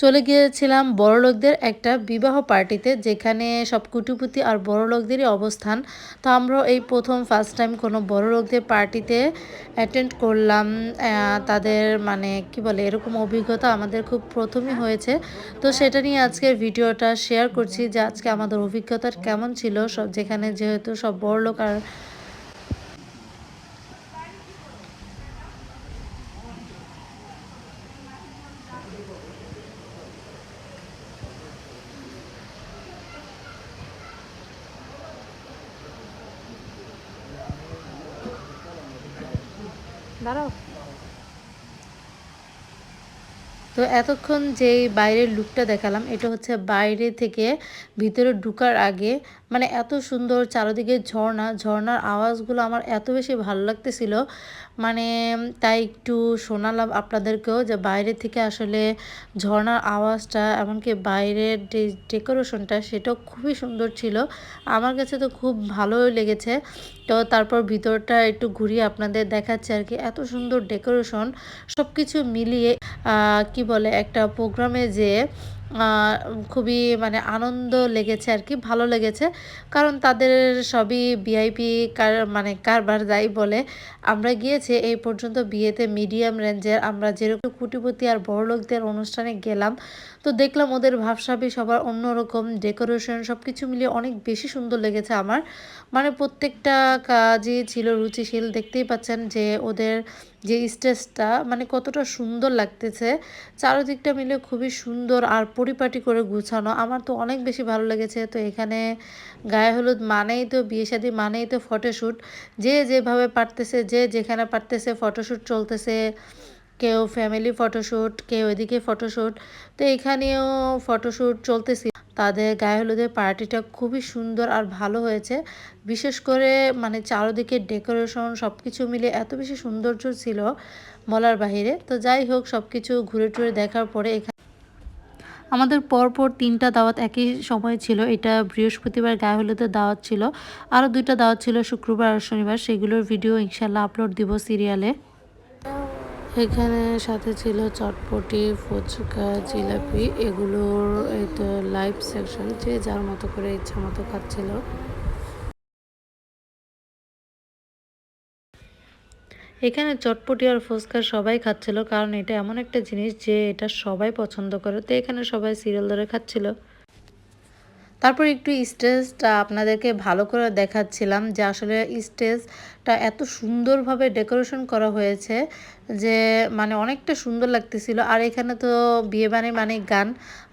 চলে গিয়েছিলাম বড়লোকদের একটা বিবাহ পার্টিতে, যেখানে সব কুটিপুতি আর বড়লোকদেরই অবস্থান। তো আমরা এই প্রথম ফার্স্ট টাইম কোনো বড়লোকদের পার্টিতে অ্যাটেন্ড করলাম। তাদের মানে কি বলে, এরকম অভিজ্ঞতা আমাদের খুব প্রথমই হয়েছে। তো সেটা নিয়ে আজকের ভিডিওটা শেয়ার করছি যে আজকে আমাদের অভিজ্ঞতা কেমন ছিল। সব যেখানে যেহেতু সব বড়লোক আর দাঁড়াও তো এতক্ষণ যে বাইরের লুকটা দেখালাম, এটা হচ্ছে বাইরে থেকে ভিতরে ঢুকার আগে মানে এত সুন্দর চারোদিকে ঝর্ণা, ঝর্ণার আওয়াজগুলো আমার এত বেশি ভালো লাগতেছিল। মানে তাই একটু শোনালাম আপনাদেরকেও যে বাইরে থেকে আসলে ঝর্ণার আওয়াজটা, এমনকি বাইরের যে ডেকোরেশনটা, সেটাও খুবই সুন্দর ছিল। আমার কাছে তো খুব ভালোই লেগেছে। তো তারপর ভিতরটা একটু ঘুরিয়ে আপনাদের দেখাচ্ছে আর কি। এত সুন্দর ডেকোরেশন সব কিছু মিলিয়ে কি বলে, একটা প্রোগ্রামে যে খুবই মানে আনন্দ লেগেছে আর কি, ভালো লেগেছে। কারণ তাদের সবই ভিআইপি কার মানে কারবার যাই বলে, আমরা গিয়েছি, এই পর্যন্ত বিয়েতে মিডিয়াম রেঞ্জের, আমরা যেরকম কুটিপতি আর বড়লোকদের অনুষ্ঠানে গেলাম, তো দেখলাম ওদের ভাবসাবি সবার অন্যরকম, ডেকোরেশন সব কিছু মিলিয়ে অনেক বেশি সুন্দর লেগেছে আমার। মানে প্রত্যেকটা কাজই ছিল রুচিশীল, দেখতেই পাচ্ছেন যে ওদের যে স্টেজটা মানে কতটা সুন্দর লাগতেছে, চারদিকটা মিলে খুবই সুন্দর আর পরিপাটি করে গুছানো। আমার তো অনেক বেশি ভালো লেগেছে। তো এখানে গায়ে হলুদ মানেই তো বিয়ে শাদী, মানেই তো ফটোশ্যুট যে যেভাবে পারতেছে, যে যেখানে পারতেছে ফটোশ্যুট চলতেছে। কেউ ফ্যামিলি ফটোশ্যুট কেউ এদিকে ফটোশ্যুট তো এখানেও ফটোশ্যুট চলতেছি। তাদের গায়ে হলুদের পার্টিটা খুবই সুন্দর আর ভালো হয়েছে। বিশেষ করে মানে চারোদিকে ডেকোরেশন সব কিছু মিলে এত বেশি সৌন্দর্য ছিল বলার বাহিরে। তো যাই হোক সব কিছু ঘুরে টুরে দেখার পরে এখানে আমাদের পরপর তিনটা দাওয়াত একই সময় ছিল। এটা বৃহস্পতিবার গায়ে হলুদের দাওয়াত ছিল। আরও দুইটা দাওয়াত ছিল শুক্রবার আর শনিবার। সেগুলোর ভিডিও ইনশাল্লাহ আপলোড দিব সিরিয়ালে। এখানে সাথে ছিল চটপটি, ফুচকা, জিলাপি, এগুলোর এই তো লাইভ সেকশন যে যার মতো করে ইচ্ছা মতো খাচ্ছিল। এখানে চটপটি আর ফুচকা সবাই খাচ্ছিল, কারণ এটা এমন একটা জিনিস যে এটা সবাই পছন্দ করে। তো এখানে সবাই সিরিয়াল ধরে খাচ্ছিল। তারপর একটু স্টেজটা আপনাদেরকে ভালো করে দেখাচ্ছিলাম যে আসলে স্টেজটা এত সুন্দরভাবে ডেকোরেশন করা হয়েছে যে মানে অনেকটা সুন্দর লাগতেছিল। আর এখানে তো বিয়ে বাড়ি মানে গান,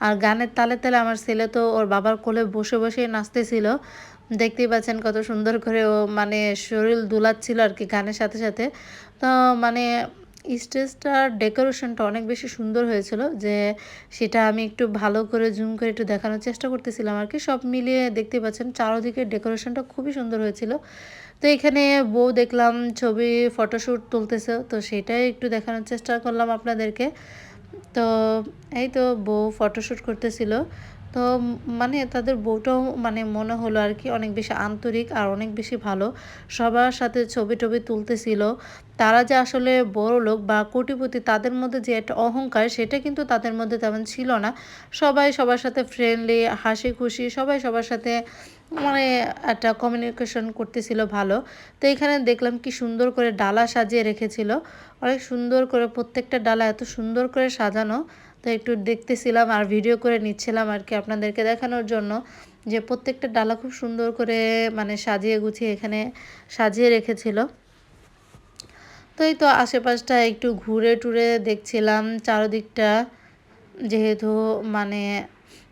আর গানের তালে তালে আমার ছেলে তো ওর বাবার কোলে বসে বসে নাচতেছিল। দেখতেই পাচ্ছেন কত সুন্দর করে ও মানে শরীর দুলাচ্ছিল আর কি গানের সাথে সাথে। তো মানে স্টেজটার ডেকোরেশনটা অনেক বেশি সুন্দর হয়েছিল যে সেটা আমি একটু ভালো করে জুম করে একটু দেখানোর চেষ্টা করতেছিলাম আর কি। সব মিলিয়ে দেখতে পাচ্ছেন চারোদিকে ডেকোরেশনটা খুবই সুন্দর হয়েছিল। তো এখানে বউ দেখলাম, ছবি ফটোশ্যুট তুলতেছে, তো সেটাই একটু দেখানোর চেষ্টা করলাম আপনাদেরকে। তো এই তো বউ ফটোশ্যুট করতেছিল। তো মানে তাদের বউটাও মানে মনে হলো আর কি অনেক বেশি আন্তরিক আর অনেক বেশি ভালো। সবার সাথে ছবি টবি তুলতেছিল। তারা যে আসলে বড় লোক বা কোটিপতি তাদের মধ্যে যে একটা অহংকার সেটা কিন্তু তাদের মধ্যে তেমন ছিল না। সবাই সবার সাথে ফ্রেন্ডলি হাসি খুশি সবাই সবার সাথে মানে একটা কমিউনিকেশন করতেছিল ভালো। তো এখানে দেখলাম কি সুন্দর করে ডালা সাজিয়ে রেখেছিল। অনেক সুন্দর করে প্রত্যেকটা ডালা এত সুন্দর করে সাজানো। তো একটু দেখতেছিলাম আর ভিডিও করে নিচ্ছিলাম আর কি আপনাদেরকে দেখানোর জন্য যে প্রত্যেকটা ডালা খুব সুন্দর করে মানে সাজিয়ে গুছিয়ে এখানে সাজিয়ে রেখেছিল। তো এই তো আশেপাশটা একটু ঘুরে টুরে দেখছিলাম চারদিকটা যেহেতু মানে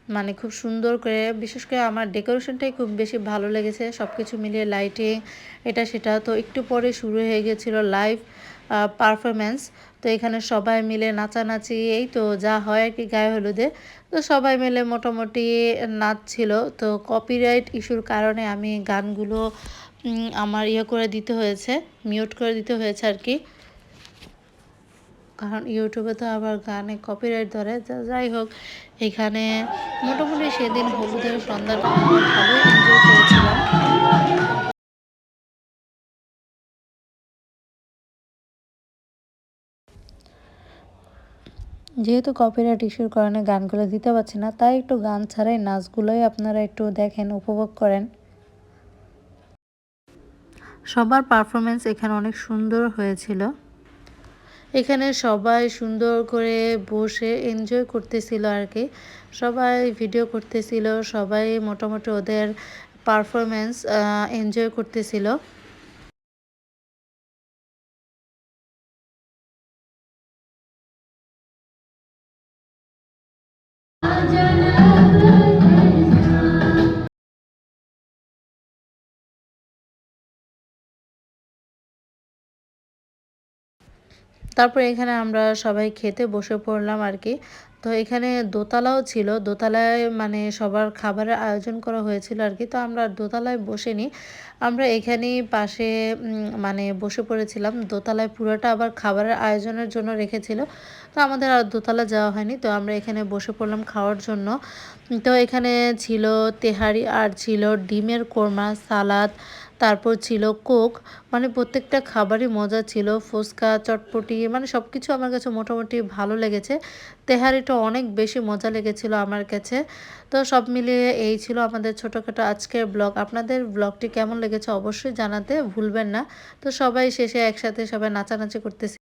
মানে খুব সুন্দর করে বিশেষ করে আমার ডেকোরেশনটাই খুব বেশি ভালো লেগেছে সব কিছু মিলিয়ে লাইটিং এটা সেটা তো একটু পরে শুরু হয়ে গেছিল লাইভ পারফরমেন্স তো এখানে সবাই মিলে নাচানাচি, এই তো যা হয় আর কি গায়ে হলুদে। তো সবাই মিলে মোটামুটি নাচছিল তো কপিরাইট ইস্যুর কারণে আমি গানগুলো আমার ইয়ে করে দিতে হয়েছে মিউট করে দিতে হয়েছে আর কি। কারণ ইউটিউবে তো আবার গানে কপিরাইট ধরে। যাই হোক, এখানে মোটামুটি সেদিন হলুদের সন্ধ্যাটা ভালোই এনজয় যেহেতু কপিরাইট ইস্যুর কারণে গানগুলো দিতে পারছি না, তাই একটু গান ছাড়াই নাচগুলোই আপনারা একটু দেখেন, উপভোগ করেন। সবার পারফরমেন্স এখানে অনেক সুন্দর হয়েছিল। এখানে সবাই সুন্দর করে বসে এনজয় করতেছিল আর কি। সবাই ভিডিও করতেছিল, সবাই মোটামুটি ওদের পারফরমেন্স এনজয় করতেছিল। তারপর এখানে আমরা সবাই খেতে বসে পড়লাম আর কি তো এখানে দোতলাও ছিল। দোতলায় মানে সবার খাবারের আয়োজন করা হয়েছিল আর কি তো আমরা দোতলায় বসেনি। আমরা এখানেই পাশে মানে বসে পড়েছিলাম। দোতলায় পুরোটা আবার খাবারের আয়োজনের জন্য রেখেছিল। তো আমাদের আর দোতলা যাওয়া হয়নি। তো আমরা এখানে বসে পড়লাম খাওয়ার জন্য। তো এখানে ছিল তেহারি আর ছিল ডিমের কোরমা, সালাদ তারপর ছিল কোক। মানে প্রত্যেকটা খাবারই মজা ছিল। ফুচকা, চটপটি মানে সব কিছু আমার কাছে মোটামুটি ভালো লেগেছে। তেহারিটা অনেক বেশি মজা লেগেছিল আমার কাছে। তো সব মিলিয়ে এই ছিল আমাদের ছোটোখাটো আজকের ব্লগ। আপনাদের ব্লগটি কেমন লেগেছে অবশ্যই জানাতে ভুলবেন না। তো সবাই শেষে একসাথে সবাই নাচানাচি করতেছে।